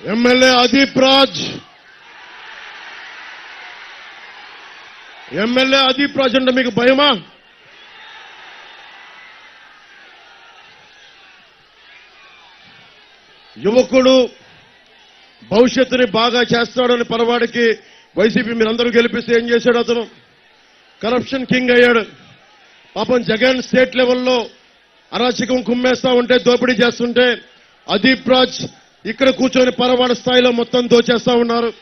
MLA Adeep Raj MLA Adeep Raj అంటే మీకు భయమా? యువకుడు భవిష్యత్తుని బాగా చేస్తాడని పరవాడికి వైసీపీ మీరందరూ గెలిపిస్తే ఏం చేశాడు అతను? కరప్షన్ కింగ్ అయ్యాడు. పాపం జగన్ స్టేట్ లెవెల్లో అరాచకం కుమ్మేస్తా ఉంటే దోపిడీ చేస్తుంటే అదీప్ రాజ్ ఇక్కడ కూర్చొని పరవాడ స్థాయిలో మొత్తం దోచేస్తా ఉన్నారు.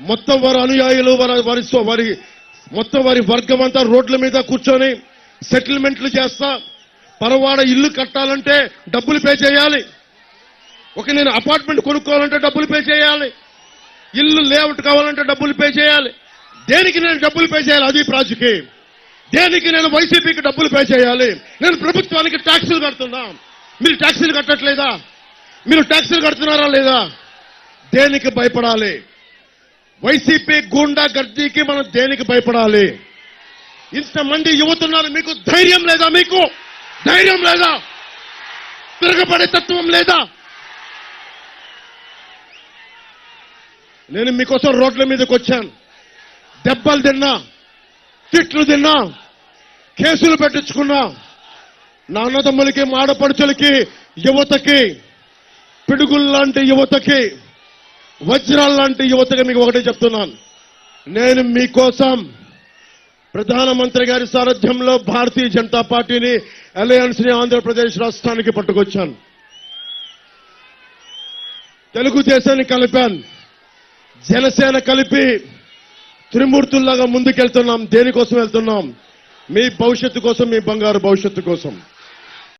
మొత్తం వారి అనుయాయులు వారి వారి వారి మొత్తం వారి వర్గం అంతా రోడ్ల మీద కూర్చొని సెటిల్మెంట్లు చేస్తా. పరవాడ ఇల్లు కట్టాలంటే డబ్బులు పే చేయాలి. ఒక నేను అపార్ట్మెంట్ కొనుక్కోవాలంటే డబ్బులు పే చేయాలి. ఇల్లు లేఅవుట్ కావాలంటే డబ్బులు పే చేయాలి. దేనికి నేను డబ్బులు పే చేయాలి? అది ప్రాజుకి దేనికి నేను వైసీపీకి డబ్బులు పే చేయాలి? నేను ప్రభుత్వానికి ట్యాక్సులు కడుతున్నా. మీరు ట్యాక్సులు కట్టట్లేదా? మీరు ట్యాక్సులు కడుతున్నారా లేదా? దేనికి భయపడాలి? వైసీపీ గూండా గర్దీకి మనం దేనికి భయపడాలి? ఇంతమంది యువతున్నారు మీకు ధైర్యం లేదా మీకు? ధైర్యం లేదా? తిరగబడే తత్వం లేదా? నేను మీకోసం రోడ్ల మీదకి వచ్చాను. దెబ్బలు తిన్నా తిట్లు తిన్నా కేసులు పెట్టించుకున్నా. నాన్న తమ్ములకి మాడపడుచులకి యువతకి పిడుగుల్లాంటి యువతకి వజ్రాల్లాంటి యువతకి మీకు ఒకటే చెప్తున్నాను. నేను మీకోసం ప్రధానమంత్రి గారి సారథ్యంలో భారతీయ జనతా పార్టీని అలయన్స్ని ఆంధ్రప్రదేశ్ రాష్ట్రానికి పట్టుకొచ్చాను. తెలుగుదేశాన్ని కలిపాను. జనసేన కలిపి త్రిమూర్తుల్లాగా ముందుకెళ్తున్నాం. దేనికోసం వెళ్తున్నాం? మీ భవిష్యత్తు కోసం మీ బంగారు భవిష్యత్తు కోసం.